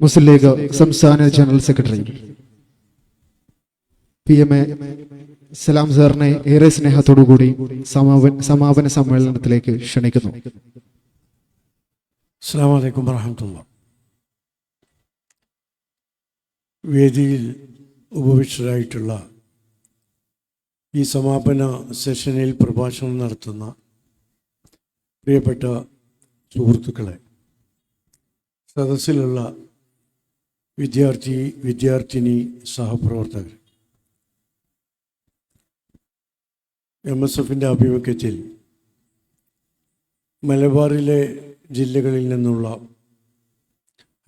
മുസ്ലിം ലീഗ് സംസ്ഥാന general secretary. P M A Salam സാറിനെ ഏറെ സ്നേഹത്തോടുകൂടി സമാപന സമാപന സമ്മേളനത്തിലേക്ക് ക്ഷണിക്കുന്നു. വേദിയിൽ ഉപവിഷ്ടരായിട്ടുള്ള ഈ സമാപന സെഷനിൽ പ്രഭാഷണം നടത്തുന്ന പ്രിയപ്പെട്ട സുഹൃത്തുക്കളെ സദസ്സിലുള്ള വിദ്യാർത്ഥി വിദ്യാർത്ഥിനി സഹപ്രവർത്തകർ. എം എസ് എഫിന്റെ ആഭിമുഖ്യത്തിൽ മലബാറിലെ ജില്ലകളിൽ നിന്നുള്ള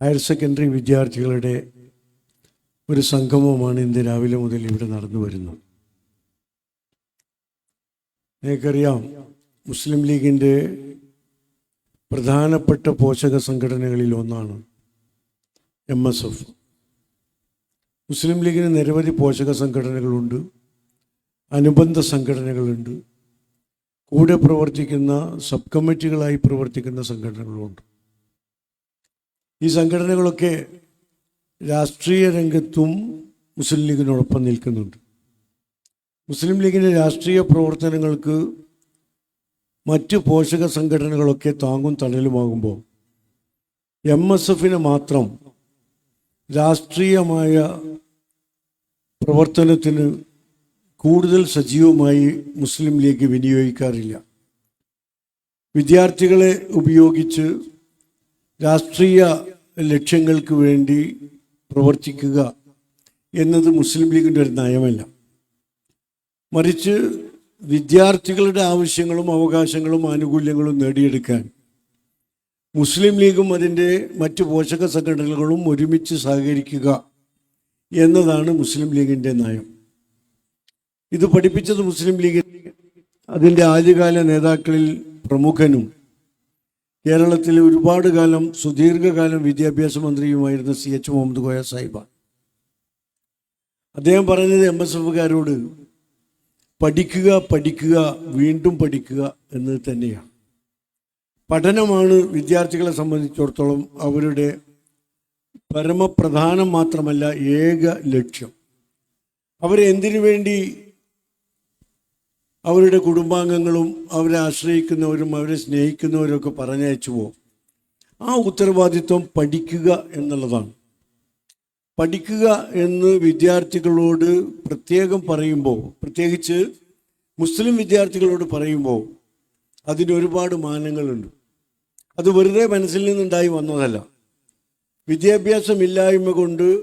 ഹയർ സെക്കൻഡറി വിദ്യാർത്ഥികളുടെ ഒരു സംഗമമാണ് ഇന്ന് രാവിലെ മുതൽ ഇവിടെ നടന്നു വരുന്നത്. നിങ്ങൾക്കറിയാം മുസ്ലിം ലീഗിന്റെ പ്രധാനപ്പെട്ട പോഷക സംഘടനകളിൽ ഒന്നാണ് എം എസ് എഫ് മുസ്ലിം ലീഗിന് നിരവധി പോഷക സംഘടനകളുണ്ട്. അനുബന്ധ സംഘടനകളുണ്ട്. കൂടെ പ്രവർത്തിക്കുന്ന സബ് കമ്മിറ്റികളായി പ്രവർത്തിക്കുന്ന സംഘടനകളുമുണ്ട് ഈ സംഘടനകളൊക്കെ രാഷ്ട്രീയ രംഗത്തും മുസ്ലിം ലീഗിനോടൊപ്പം നിൽക്കുന്നുണ്ട്. മുസ്ലിം ലീഗിന്റെ രാഷ്ട്രീയ പ്രവർത്തനങ്ങൾക്ക് മറ്റ് പോഷക സംഘടനകളൊക്കെ താങ്ങും തണലുമാകുമ്പോൾ എം എസ് എഫിന് മാത്രം രാഷ്ട്രീയമായ പ്രവർത്തനത്തിന് കൂടുതൽ സജീവമായി മുസ്ലിം ലീഗ് വിനിയോഗിക്കാറില്ല. വിദ്യാർത്ഥികളെ ഉപയോഗിച്ച് രാഷ്ട്രീയ ലക്ഷ്യങ്ങൾക്ക് വേണ്ടി പ്രവർത്തിക്കുക എന്നത് മുസ്ലിം ലീഗിന്റെ ഒരു നയമല്ല. മറിച്ച് വിദ്യാർത്ഥികളുടെ ആവശ്യങ്ങളും അവകാശങ്ങളും ആനുകൂല്യങ്ങളും നേടിയെടുക്കാൻ മുസ്ലിം ലീഗും അതിന്റെ മറ്റ് പോഷക സംഘടനകളും ഒരുമിച്ച് സഹകരിക്കുക എന്നതാണ് മുസ്ലിം ലീഗിന്റെ നയം. ഇത് പഠിപ്പിച്ചത് മുസ്ലിം ലീഗ് അതിന്റെ ആദ്യകാല നേതാക്കളിൽ പ്രമുഖനും കേരളത്തിൽ ഒരുപാട് കാലം സുദീർഘകാലം വിദ്യാഭ്യാസ മന്ത്രിയുമായിരുന്ന സി എച്ച് മുഹമ്മദ് കോയ സാഹിബാണ്. അദ്ദേഹം പറഞ്ഞത് എം എസ് എഫുകാരോട് പഠിക്കുക പഠിക്കുക വീണ്ടും പഠിക്കുക എന്നത് തന്നെയാണ്. പഠനമാണ് വിദ്യാർത്ഥികളെ സംബന്ധിച്ചിടത്തോളം അവരുടെ പരമപ്രധാനം മാത്രമല്ല ഏക ലക്ഷ്യം. അവരെ എന്തിനു വേണ്ടി അവരുടെ കുടുംബാംഗങ്ങളും അവരെ ആശ്രയിക്കുന്നവരും അവരെ സ്നേഹിക്കുന്നവരും ഒക്കെ പറഞ്ഞയച്ചു പോകും ആ ഉത്തരവാദിത്വം പഠിക്കുക എന്നുള്ളതാണ്. പഠിക്കുക എന്ന് വിദ്യാർത്ഥികളോട് പ്രത്യേകം പറയുമ്പോൾ പ്രത്യേകിച്ച് മുസ്ലിം വിദ്യാർത്ഥികളോട് പറയുമ്പോൾ അതിന് ഒരുപാട് മാനങ്ങളുണ്ട്. അത് വെറുതെ മനസ്സിൽ നിന്നുണ്ടായി വന്നതല്ല. വിദ്യാഭ്യാസമില്ലായ്മ കൊണ്ട്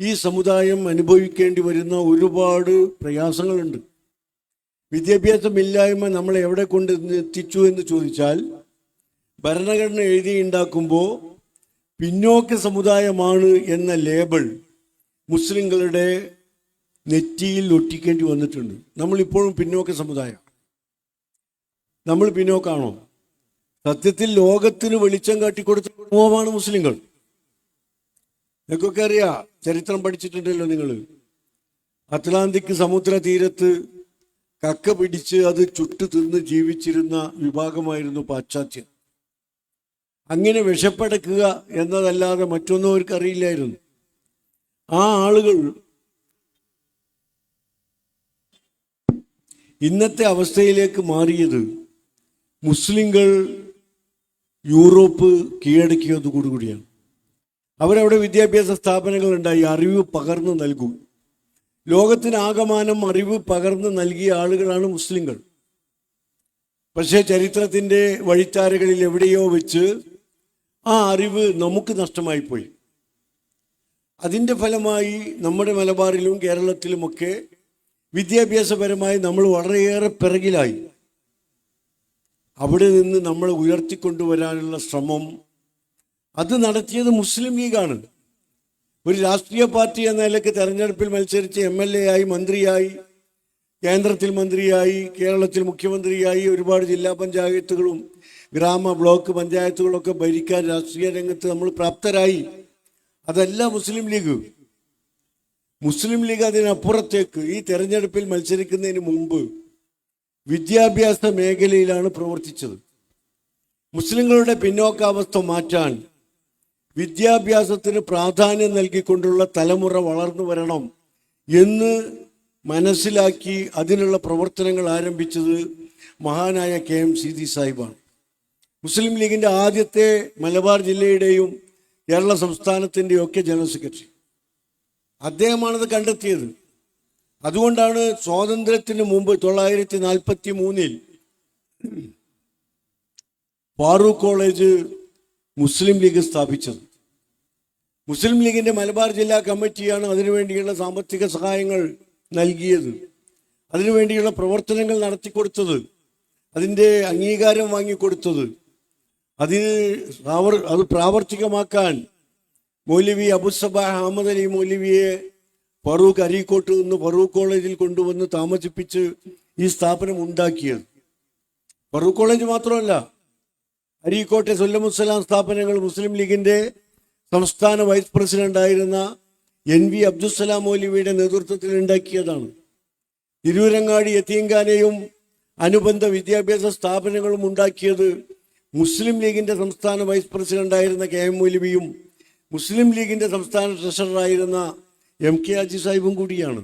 ഈ സമുദായം അനുഭവിക്കേണ്ടി വരുന്ന ഒരുപാട് പ്രയാസങ്ങളുണ്ട്. വിദ്യാഭ്യാസമില്ലായ്മ നമ്മളെ എവിടെ കൊണ്ട് എത്തിച്ചു എന്ന് ചോദിച്ചാൽ ഭരണഘടന എഴുതി എഴുതിയുണ്ടാക്കുമ്പോൾ പിന്നോക്ക സമുദായമാണ് എന്ന ലേബിൾ മുസ്ലിങ്ങളുടെ നെറ്റിയിൽ ഒട്ടിക്കേണ്ടി വന്നിട്ടുണ്ട്. നമ്മളിപ്പോഴും പിന്നോക്ക സമുദായം നമ്മൾ പിന്നോക്കാണോ? സത്യത്തിൽ ലോകത്തിന് വെളിച്ചം കാട്ടിക്കൊടുത്ത കുടുംബമാണ് മുസ്ലിങ്ങൾ. നിങ്ങൾക്കൊക്കെ അറിയാം ചരിത്രം പഠിച്ചിട്ടുണ്ടല്ലോ നിങ്ങൾ അറ്റ്ലാന്റിക് സമുദ്ര തീരത്ത് കക്ക പിടിച്ച് അത് ചുട്ടു തിന്ന് ജീവിച്ചിരുന്ന വിഭാഗമായിരുന്നു പാശ്ചാത്യം. അങ്ങനെ വിഷപ്പടക്കുക എന്നതല്ലാതെ മറ്റൊന്നും അവർക്ക് അറിയില്ലായിരുന്നു ആ ആളുകൾ ഇന്നത്തെ അവസ്ഥയിലേക്ക് മാറിയത് മുസ്ലിങ്ങൾ യൂറോപ്പ് കീഴടക്കിയതോടുകൂടിയാണ് അവരവിടെ വിദ്യാഭ്യാസ സ്ഥാപനങ്ങൾ ഉണ്ടായി അറിവ് പകർന്നു നൽകും. ലോകത്തിനാകമാനം അറിവ് പകർന്നു നൽകിയ ആളുകളാണ് മുസ്ലിങ്ങൾ. പക്ഷേ ചരിത്രത്തിന്റെ വഴിത്താരകളിൽ എവിടെയോ വെച്ച് ആ അറിവ് നമുക്ക് നഷ്ടമായി പോയി അതിന്റെ ഫലമായി നമ്മുടെ മലബാറിലും കേരളത്തിലുമൊക്കെ വിദ്യാഭ്യാസപരമായി നമ്മൾ വളരെയേറെ പിറകിലായി. അവിടെ നിന്ന് നമ്മൾ ഉയർത്തിക്കൊണ്ടുവരാനുള്ള ശ്രമം. അത് നടത്തിയത് മുസ്ലിം ലീഗാണ്. ഒരു രാഷ്ട്രീയ പാർട്ടി എന്ന നിലയ്ക്ക് തെരഞ്ഞെടുപ്പിൽ മത്സരിച്ച് എം എൽ എ ആയി മന്ത്രിയായി കേന്ദ്രത്തിൽ മന്ത്രിയായി കേരളത്തിൽ മുഖ്യമന്ത്രിയായി ഒരുപാട് ജില്ലാ പഞ്ചായത്തുകളും ഗ്രാമ ബ്ലോക്ക് പഞ്ചായത്തുകളൊക്കെ ഭരിക്കാൻ രാഷ്ട്രീയ രംഗത്ത് നമ്മൾ പ്രാപ്തരായി. അതല്ല മുസ്ലിം ലീഗ്. മുസ്ലിം ലീഗ് അതിനപ്പുറത്തേക്ക് ഈ തെരഞ്ഞെടുപ്പിൽ മത്സരിക്കുന്നതിന് മുമ്പ് വിദ്യാഭ്യാസ മേഖലയിലാണ് പ്രവർത്തിച്ചത്. മുസ്ലിങ്ങളുടെ പിന്നോക്കാവസ്ഥ മാറ്റാൻ വിദ്യാഭ്യാസത്തിന് പ്രാധാന്യം നൽകിക്കൊണ്ടുള്ള തലമുറ വളർന്നു വരണം എന്ന് മനസ്സിലാക്കി അതിനുള്ള പ്രവർത്തനങ്ങൾ ആരംഭിച്ചത് മഹാനായ കെ എം സീതി സാഹിബാണ്. മുസ്ലിം ലീഗിന്റെ ആദ്യത്തെ മലബാർ ജില്ലയുടെയും കേരള സംസ്ഥാനത്തിന്റെയും ഒക്കെ ജനറൽ സെക്രട്ടറി. അദ്ദേഹമാണത് കണ്ടെത്തിയത്. അതുകൊണ്ടാണ് സ്വാതന്ത്ര്യത്തിന് മുമ്പ് തൊള്ളായിരത്തി നാൽപ്പത്തി മൂന്നിൽ ഫാറൂഖ് കോളേജ് മുസ്ലിം ലീഗ് സ്ഥാപിച്ചത്. മുസ്ലിം ലീഗിന്റെ മലബാർ ജില്ലാ കമ്മിറ്റിയാണ് അതിനുവേണ്ടിയുള്ള സാമ്പത്തിക സഹായങ്ങൾ നൽകിയത്. അതിനുവേണ്ടിയുള്ള പ്രവർത്തനങ്ങൾ നടത്തിക്കൊടുത്തത്. അതിന്റെ അംഗീകാരം വാങ്ങിക്കൊടുത്തത്. അതിന് അത് പ്രാവർത്തികമാക്കാൻ മൗലവി അബുസബ അഹമ്മദ് അലി മൗലവിയെ ഫറൂഖ് അരീക്കോട്ട് നിന്ന് ഫറൂഖ് കോളേജിൽ കൊണ്ടുവന്ന് താമസിപ്പിച്ച് ഈ സ്ഥാപനം ഉണ്ടാക്കിയത്. ഫറൂഖ് കോളേജ് മാത്രമല്ല അരീക്കോട്ടെ സൊല്ലമുസലാം സ്ഥാപനങ്ങൾ മുസ്ലിം ലീഗിന്റെ സംസ്ഥാന വൈസ് പ്രസിഡന്റ് ആയിരുന്ന എൻ വി അബ്ദുസലാം മൗലവിയുടെ നേതൃത്വത്തിൽ ഉണ്ടാക്കിയതാണ്. തിരൂരങ്ങാടി എത്തിയങ്കാനയും അനുബന്ധ വിദ്യാഭ്യാസ സ്ഥാപനങ്ങളും ഉണ്ടാക്കിയത് മുസ്ലിം ലീഗിന്റെ സംസ്ഥാന വൈസ് പ്രസിഡന്റ് ആയിരുന്ന കെ എം മൗലവിയും മുസ്ലിം ലീഗിന്റെ സംസ്ഥാന ട്രഷററായിരുന്ന എം കെ അജി സാഹിബും കൂടിയാണ്.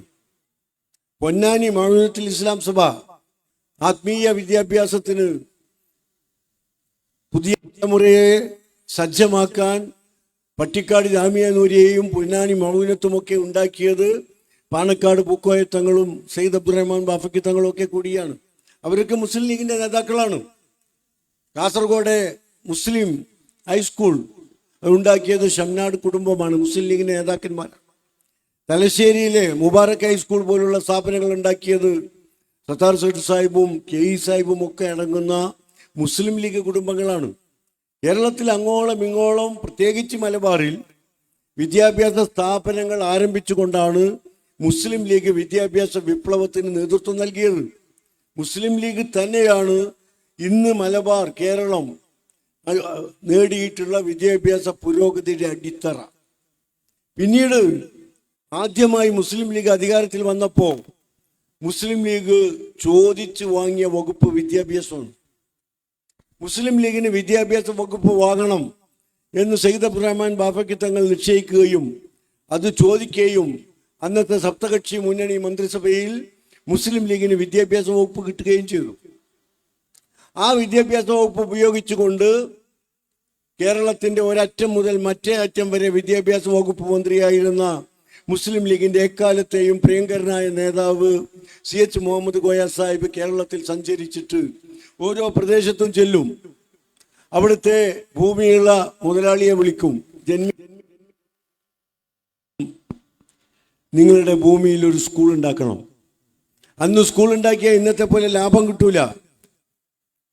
പൊന്നാനി മൗനത്തുൽ ഇസ്ലാം സഭ ആത്മീയ വിദ്യാഭ്യാസത്തിന് പുതിയ തലമുറയെ സജ്ജമാക്കാൻ പട്ടിക്കാട് ജാമിയ നൂരിയെയും പൊന്നാനി മൗനത്തുമൊക്കെ ഉണ്ടാക്കിയത് പാണക്കാട് പൂക്കോയ തങ്ങളും സെയ്ദ് അബ്ദുറഹ്മാൻ ബാഫക്കി തങ്ങളും ഒക്കെ കൂടിയാണ്. അവരൊക്കെ മുസ്ലിം ലീഗിന്റെ നേതാക്കളാണ്. കാസർഗോഡ് മുസ്ലിം ഹൈസ്കൂൾ ഉണ്ടാക്കിയത് ഷംനാട് കുടുംബമാണ്. മുസ്ലിം ലീഗിന്റെ നേതാക്കന്മാർ തലശ്ശേരിയിലെ മുബാറക് ഹൈസ്കൂൾ പോലുള്ള സ്ഥാപനങ്ങൾ ഉണ്ടാക്കിയത് സത്താർ സൈഡ് സാഹിബും കെ ഇ സാഹിബും ഒക്കെ അടങ്ങുന്ന മുസ്ലിം ലീഗ് കുടുംബങ്ങളാണ്. കേരളത്തിൽ അങ്ങോളം ഇങ്ങോളം പ്രത്യേകിച്ച് മലബാറിൽ വിദ്യാഭ്യാസ സ്ഥാപനങ്ങൾ ആരംഭിച്ചുകൊണ്ടാണ് മുസ്ലിം ലീഗ് വിദ്യാഭ്യാസ വിപ്ലവത്തിന് നേതൃത്വം നൽകിയത്. മുസ്ലിം ലീഗ് തന്നെയാണ് ഇന്ന് മലബാർ കേരളം നേടിയിട്ടുള്ള വിദ്യാഭ്യാസ പുരോഗതിയുടെ അടിത്തറ. പിന്നീട് ആദ്യമായി മുസ്ലിം ലീഗ് അധികാരത്തിൽ വന്നപ്പോൾ മുസ്ലിം ലീഗ് ചോദിച്ചു വാങ്ങിയ വകുപ്പ് വിദ്യാഭ്യാസമാണ്. മുസ്ലിം ലീഗിന് വിദ്യാഭ്യാസ വകുപ്പ് വാങ്ങണം എന്ന് സയ്യിദ് അബ്ദുറഹ്മാൻ ബാഫയ്ക്ക് തങ്ങൾ നിശ്ചയിക്കുകയും അത് ചോദിക്കുകയും അന്നത്തെ സപ്തകക്ഷി മുന്നണി മന്ത്രിസഭയിൽ മുസ്ലിം ലീഗിന് വിദ്യാഭ്യാസ വകുപ്പ് കിട്ടുകയും ചെയ്തു. ആ വിദ്യാഭ്യാസ വകുപ്പ് ഉപയോഗിച്ചുകൊണ്ട് കേരളത്തിന്റെ ഒരറ്റം മുതൽ മറ്റേ അറ്റം വരെ വിദ്യാഭ്യാസ വകുപ്പ് മന്ത്രിയായിരുന്ന മുസ്ലിം ലീഗിന്റെ എക്കാലത്തെയും പ്രിയങ്കരനായ നേതാവ് സി എച്ച് മുഹമ്മദ് ഗോയ സാഹിബ് കേരളത്തിൽ സഞ്ചരിച്ചിട്ട് ഓരോ പ്രദേശത്തും ചെല്ലും. അവിടുത്തെ ഭൂമിയുള്ള മുതലാളിയെ വിളിക്കും. ജന്മി നിങ്ങളുടെ ഭൂമിയിൽ ഒരു സ്കൂൾ ഉണ്ടാക്കണം. അന്ന് സ്കൂൾ ഉണ്ടാക്കിയ ഇന്നത്തെ പോലെ ലാഭം കിട്ടൂല.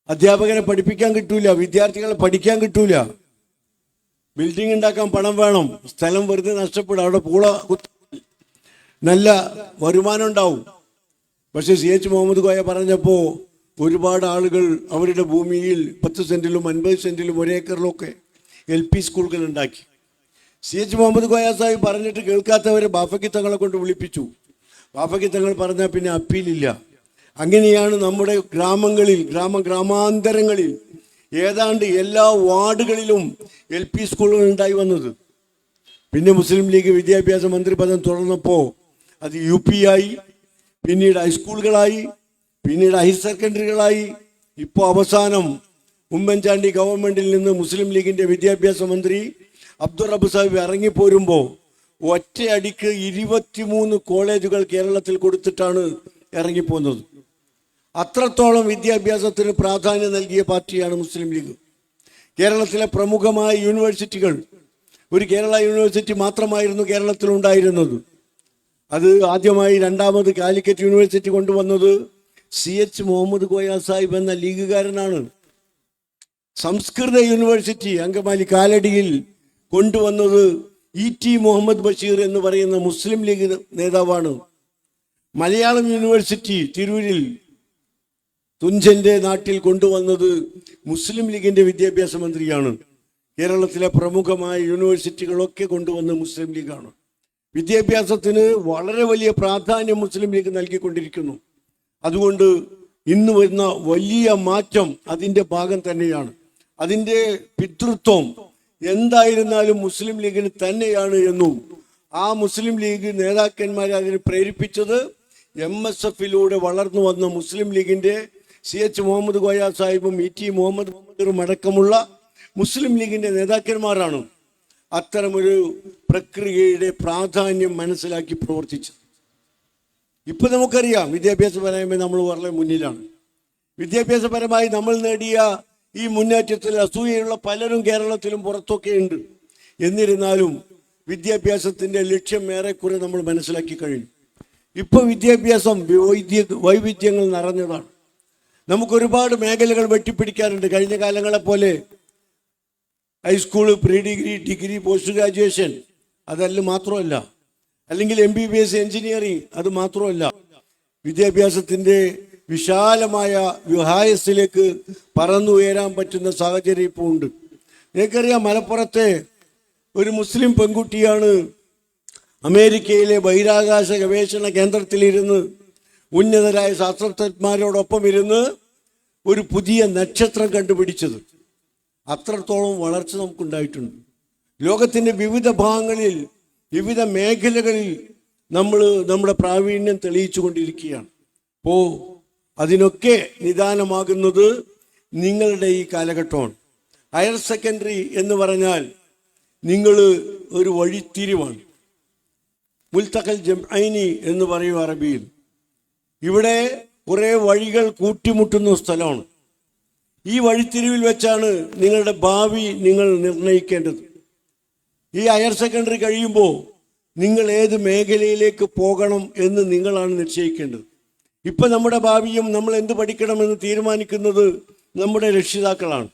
അധ്യാപകനെ പഠിപ്പിക്കാൻ കിട്ടൂല. വിദ്യാർത്ഥികളെ പഠിക്കാൻ കിട്ടൂല. ബിൽഡിംഗ് ഉണ്ടാക്കാൻ പണം വേണം. സ്ഥലം വെറുതെ നഷ്ടപ്പെടും. അവിടെ പൂള നല്ല വരുമാനം ഉണ്ടാവും. പക്ഷെ സി എച്ച് മുഹമ്മദ് കോയ പറഞ്ഞപ്പോൾ ഒരുപാട് ആളുകൾ അവരുടെ ഭൂമിയിൽ പത്ത് സെന്റിലും അൻപത് സെന്റിലും ഒരേക്കറിലും ഒക്കെ എൽ പി സ്കൂളുകൾ ഉണ്ടാക്കി. സി എച്ച് മുഹമ്മദ് കോയ സാഹിബ് പറഞ്ഞിട്ട് കേൾക്കാത്തവരെ ബാഫക്കി തങ്ങളെ കൊണ്ട് വിളിപ്പിച്ചു. ബാഫക്കി തങ്ങൾ പറഞ്ഞാൽ പിന്നെ അപ്പീലില്ല. അങ്ങനെയാണ് നമ്മുടെ ഗ്രാമങ്ങളിൽ ഗ്രാമ ഗ്രാമാന്തരങ്ങളിൽ ഏതാണ്ട് എല്ലാ വാർഡുകളിലും എൽ പി സ്കൂളുകൾ ഉണ്ടായി വന്നത്. പിന്നെ മുസ്ലിം ലീഗ് വിദ്യാഭ്യാസ മന്ത്രി പദം തുടർന്നപ്പോൾ അത് യു പി ആയി പിന്നീട് ഹൈസ്കൂളുകളായി പിന്നീട് ഹയർ സെക്കൻഡറികളായി ഇപ്പോൾ അവസാനം ഉമ്മൻചാണ്ടി ഗവൺമെന്റിൽ നിന്ന് മുസ്ലിം ലീഗിന്റെ വിദ്യാഭ്യാസ മന്ത്രി അബ്ദുൾ റബ്ബ് സാഹിബ് ഇറങ്ങിപ്പോരുമ്പോൾ ഒറ്റയടിക്ക് ഇരുപത്തിമൂന്ന് കോളേജുകൾ കേരളത്തിൽ കൊടുത്തിട്ടാണ് ഇറങ്ങിപ്പോകുന്നത് അത്രത്തോളം വിദ്യാഭ്യാസത്തിന് പ്രാധാന്യം നൽകിയ പാർട്ടിയാണ് മുസ്ലിം ലീഗ്. കേരളത്തിലെ പ്രമുഖമായ യൂണിവേഴ്സിറ്റികൾ ഒരു കേരള യൂണിവേഴ്സിറ്റി മാത്രമായിരുന്നു കേരളത്തിൽ ഉണ്ടായിരുന്നത് അത് ആദ്യമായി രണ്ടാമത് കാലിക്കറ്റ് യൂണിവേഴ്സിറ്റി കൊണ്ടുവന്നത് സി എച്ച് മുഹമ്മദ് കോയ സാഹിബ് എന്ന ലീഗുകാരനാണ്. സംസ്കൃത യൂണിവേഴ്സിറ്റി അങ്കമാലി കാലടിയിൽ കൊണ്ടുവന്നത് ഇ ടി മുഹമ്മദ് ബഷീർ എന്ന് പറയുന്ന മുസ്ലിം ലീഗ് നേതാവാണ്. മലയാളം യൂണിവേഴ്സിറ്റി തിരൂരിൽ തുഞ്ചന്റെ നാട്ടിൽ കൊണ്ടുവന്നത് മുസ്ലിം ലീഗിന്റെ വിദ്യാഭ്യാസ മന്ത്രിയാണ്. കേരളത്തിലെ പ്രമുഖമായ യൂണിവേഴ്സിറ്റികളൊക്കെ കൊണ്ടുവന്ന മുസ്ലിം ലീഗാണ്. വിദ്യാഭ്യാസത്തിന് വളരെ വലിയ പ്രാധാന്യം മുസ്ലിം ലീഗ് നൽകിക്കൊണ്ടിരിക്കുന്നു. അതുകൊണ്ട് ഇന്ന് വരുന്ന വലിയ മാറ്റം അതിന്റെ ഭാഗം തന്നെയാണ്. അതിന്റെ പിതൃത്വം എന്തായിരുന്നാലും മുസ്ലിം ലീഗിന് തന്നെയാണ് എന്നും ആ മുസ്ലിം ലീഗ് നേതാക്കന്മാരെ അതിന് പ്രേരിപ്പിച്ചത് എം എസ് എഫിലൂടെ വളർന്നു വന്ന മുസ്ലിം ലീഗിന്റെ സി എച്ച് മുഹമ്മദ് കോയ സാഹിബും ഇ ടി മുഹമ്മദ് മുഹമ്മദും അടക്കമുള്ള മുസ്ലിം ലീഗിന്റെ നേതാക്കന്മാരാണ് അത്തരമൊരു പ്രക്രിയയുടെ പ്രാധാന്യം മനസ്സിലാക്കി പ്രവർത്തിച്ചത്. ഇപ്പം നമുക്കറിയാം വിദ്യാഭ്യാസപരമായി നമ്മൾ വളരെ മുന്നിലാണ്. വിദ്യാഭ്യാസപരമായി നമ്മൾ നേടിയ ഈ മുന്നേറ്റത്തിൽ അസൂയയുള്ള പലരും കേരളത്തിലും പുറത്തൊക്കെ ഉണ്ട്. എന്നിരുന്നാലും വിദ്യാഭ്യാസത്തിന്റെ ലക്ഷ്യം ഏറെക്കുറെ നമ്മൾ മനസ്സിലാക്കി കഴിഞ്ഞു. ഇപ്പോൾ വിദ്യാഭ്യാസം വൈദ്യ വൈവിധ്യങ്ങൾ നിറഞ്ഞതാണ്. നമുക്ക് ഒരുപാട് മേഖലകൾ വെട്ടിപ്പിടിക്കാറുണ്ട്. കഴിഞ്ഞ കാലങ്ങളെ പോലെ high school pre degree degree post graduation അതല്ല മാത്രമല്ല. അല്ലെങ്കിൽ M B B S engineering അത് മാത്രമല്ല. വിദ്യാഭ്യാസത്തിന്റെ വിശാലമായ വിഹായസിലേക്ക് പറന്നുയരാൻ പറ്റുന്ന സാഹചര്യം ഇപ്പോൾ ഉണ്ട്. നിങ്ങൾക്കറിയാം മലപ്പുറത്തെ ഒരു മുസ്ലിം പെൺകുട്ടിയാണ് അമേരിക്കയിലെ ബഹിരാകാശ ഗവേഷണ കേന്ദ്രത്തിലിരുന്ന് ഉന്നതരായ ശാസ്ത്രജ്ഞന്മാരോടൊപ്പം ഇരുന്ന് ഒരു പുതിയ നക്ഷത്രം കണ്ടുപിടിച്ചത്. അത്രത്തോളം വളർച്ച നമുക്കുണ്ടായിട്ടുണ്ട്. ലോകത്തിന്റെ വിവിധ ഭാഗങ്ങളിൽ വിവിധ മേഖലകളിൽ നമ്മൾ നമ്മുടെ പ്രാവീണ്യം തെളിയിച്ചു കൊണ്ടിരിക്കുകയാണ് അപ്പോ അതിനൊക്കെ നിദാനമാകുന്നത് നിങ്ങളുടെ ഈ കാലഘട്ടമാണ്. ഹയർ സെക്കൻഡറി എന്ന് പറഞ്ഞാൽ നിങ്ങൾ ഒരു വഴിത്തിരിവാണ്. മുൽത്തകൽ ജംഐനി എന്ന് പറയും അറബിയിൽ. ഇവിടെ കുറെ വഴികൾ കൂട്ടിമുട്ടുന്ന സ്ഥലമാണ്. ഈ വഴിത്തിരിവിൽ വെച്ചാണ് നിങ്ങളുടെ ഭാവി നിങ്ങൾ നിർണയിക്കേണ്ടത്. ഈ ഹയർ സെക്കൻഡറി കഴിയുമ്പോൾ നിങ്ങൾ ഏത് മേഖലയിലേക്ക് പോകണം എന്ന് നിങ്ങളാണ് നിശ്ചയിക്കേണ്ടത്. ഇപ്പൊ നമ്മുടെ ഭാവിയും നമ്മൾ എന്ത് പഠിക്കണമെന്ന് തീരുമാനിക്കുന്നത് നമ്മുടെ രക്ഷിതാക്കളാണ്.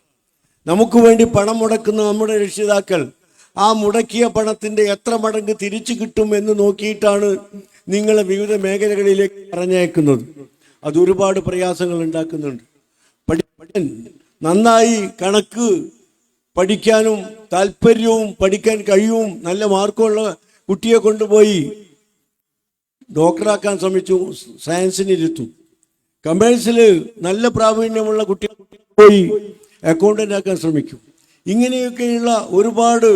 നമുക്ക് വേണ്ടി പണം മുടക്കുന്ന നമ്മുടെ രക്ഷിതാക്കൾ ആ മുടക്കിയ പണത്തിന്റെ എത്ര മടങ്ങ് തിരിച്ചു കിട്ടും എന്ന് നോക്കിയിട്ടാണ് നിങ്ങളെ വിവിധ മേഖലകളിലേക്ക് പറഞ്ഞയക്കുന്നത്. അത് ഒരുപാട് പ്രയാസങ്ങൾ ഉണ്ടാക്കുന്നുണ്ട്. പഠി പഠിക്കാൻ നന്നായി കണക്ക് പഠിക്കാനും താല്പര്യവും പഠിക്കാൻ കഴിവും നല്ല മാർക്കുള്ള കുട്ടിയെ കൊണ്ടുപോയി ഡോക്ടറാക്കാൻ ശ്രമിച്ചു സയൻസിന് ഇരുത്തും. കമേഴ്സിൽ നല്ല പ്രാവീണ്യമുള്ള കുട്ടിയെ പോയി അക്കൗണ്ടന്റ് ആക്കാൻ ശ്രമിക്കും. ഇങ്ങനെയൊക്കെയുള്ള ഒരുപാട്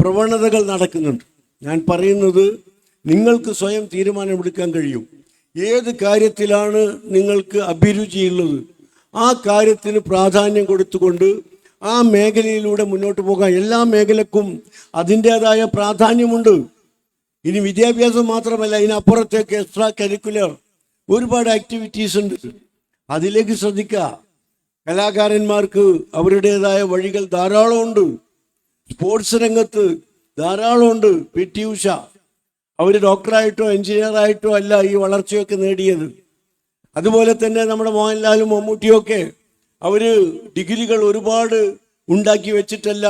പ്രവണതകൾ നടക്കുന്നുണ്ട്. ഞാൻ പറയുന്നത് നിങ്ങൾക്ക് സ്വയം തീരുമാനമെടുക്കാൻ കഴിയും. ഏത് കാര്യത്തിലാണ് നിങ്ങൾക്ക് അഭിരുചിയുള്ളത്? ആ കാര്യത്തിന് പ്രാധാന്യം കൊടുത്തുകൊണ്ട് ആ മേഖലയിലൂടെ മുന്നോട്ട് പോകാൻ എല്ലാ മേഖലക്കും അതിന്റെതായ പ്രാധാന്യമുണ്ട്. ഇനി വിദ്യാഭ്യാസം മാത്രമല്ല ഇതിനപ്പുറത്തേക്ക് എക്സ്ട്രാ കരിക്കുലർ ഒരുപാട് ആക്ടിവിറ്റീസ് ഉണ്ട്. അതിലേക്ക് ശ്രദ്ധിക്കുക. കലാകാരന്മാർക്ക് അവരുടേതായ വഴികൾ ധാരാളമുണ്ട്. സ്പോർട്സ് രംഗത്ത് ധാരാളമുണ്ട്. പി ടി ഉഷ അവർ ഡോക്ടറായിട്ടോ എഞ്ചിനീയറായിട്ടോ അല്ല ഈ വളർച്ചയൊക്കെ നേടിയത്. അതുപോലെ തന്നെ നമ്മുടെ മോഹൻലാലും മമ്മൂട്ടിയൊക്കെ അവർ ഡിഗ്രികൾ ഒരുപാട് ഉണ്ടാക്കി വെച്ചിട്ടല്ല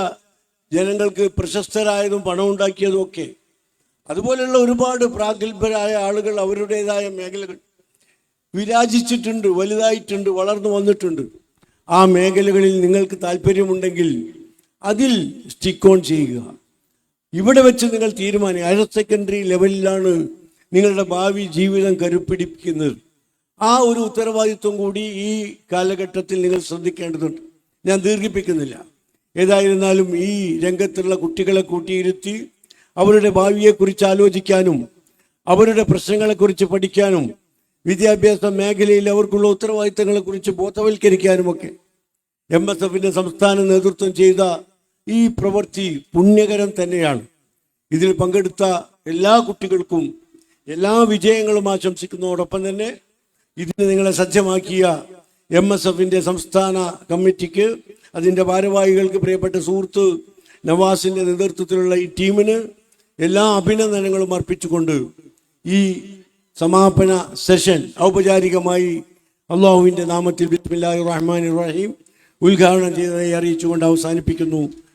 ജനങ്ങൾക്ക് പ്രശസ്തരായതും പണം ഉണ്ടാക്കിയതും ഒക്കെ. അതുപോലെയുള്ള ഒരുപാട് പ്രാഗൽഭരായ ആളുകൾ അവരുടേതായ മേഖലകൾ വിരാജിച്ചിട്ടുണ്ട് വലുതായിട്ടുണ്ട് വളർന്നു വന്നിട്ടുണ്ട്. ആ മേഖലകളിൽ നിങ്ങൾക്ക് താല്പര്യമുണ്ടെങ്കിൽ അതിൽ സ്റ്റിക്ക് ഓൺ ചെയ്യുക. ഇവിടെ വെച്ച് നിങ്ങൾ തീരുമാനം ഹയർ സെക്കൻഡറി ലെവലിലാണ് നിങ്ങളുടെ ഭാവി ജീവിതം കരുപ്പിടിപ്പിക്കുന്നത്. ആ ഒരു ഉത്തരവാദിത്വം കൂടി ഈ കാലഘട്ടത്തിൽ നിങ്ങൾ ശ്രദ്ധിക്കേണ്ടതുണ്ട്. ഞാൻ ദീർഘിപ്പിക്കുന്നില്ല. ഏതായിരുന്നാലും ഈ രംഗത്തുള്ള കുട്ടികളെ കൂട്ടിയിരുത്തി അവരുടെ ഭാവിയെക്കുറിച്ച് ആലോചിക്കാനും അവരുടെ പ്രശ്നങ്ങളെക്കുറിച്ച് പഠിക്കാനും വിദ്യാഭ്യാസ മേഖലയിൽ അവർക്കുള്ള ഉത്തരവാദിത്തങ്ങളെക്കുറിച്ച് ബോധവൽക്കരിക്കാനുമൊക്കെ എം എസ് എഫിന്റെ സംസ്ഥാന നേതൃത്വം ചെയ്ത ഈ പ്രവൃത്തി പുണ്യകരം തന്നെയാണ്. ഇതിൽ പങ്കെടുത്ത എല്ലാ കുട്ടികൾക്കും എല്ലാ വിജയങ്ങളും ആശംസിക്കുന്നതോടൊപ്പം തന്നെ ഇതിന് നിങ്ങളെ സജ്ജമാക്കിയ എം എസ് എഫിന്റെ സംസ്ഥാന കമ്മിറ്റിക്ക് അതിന്റെ ഭാരവാഹികൾക്ക് പ്രിയപ്പെട്ട സുഹൃത്ത് നവാസിന്റെ നേതൃത്വത്തിലുള്ള ഈ ടീമിന് എല്ലാ അഭിനന്ദനങ്ങളും അർപ്പിച്ചുകൊണ്ട് ഈ സമാപന സെഷൻ ഔപചാരികമായി അള്ളാഹുവിന്റെ നാമത്തിൽ ബിസ്മില്ലാഹി റഹ്മാൻ റഹീം ഉദ്ഘാടനം ചെയ്തതായി അറിയിച്ചുകൊണ്ട് അവസാനിപ്പിക്കുന്നു.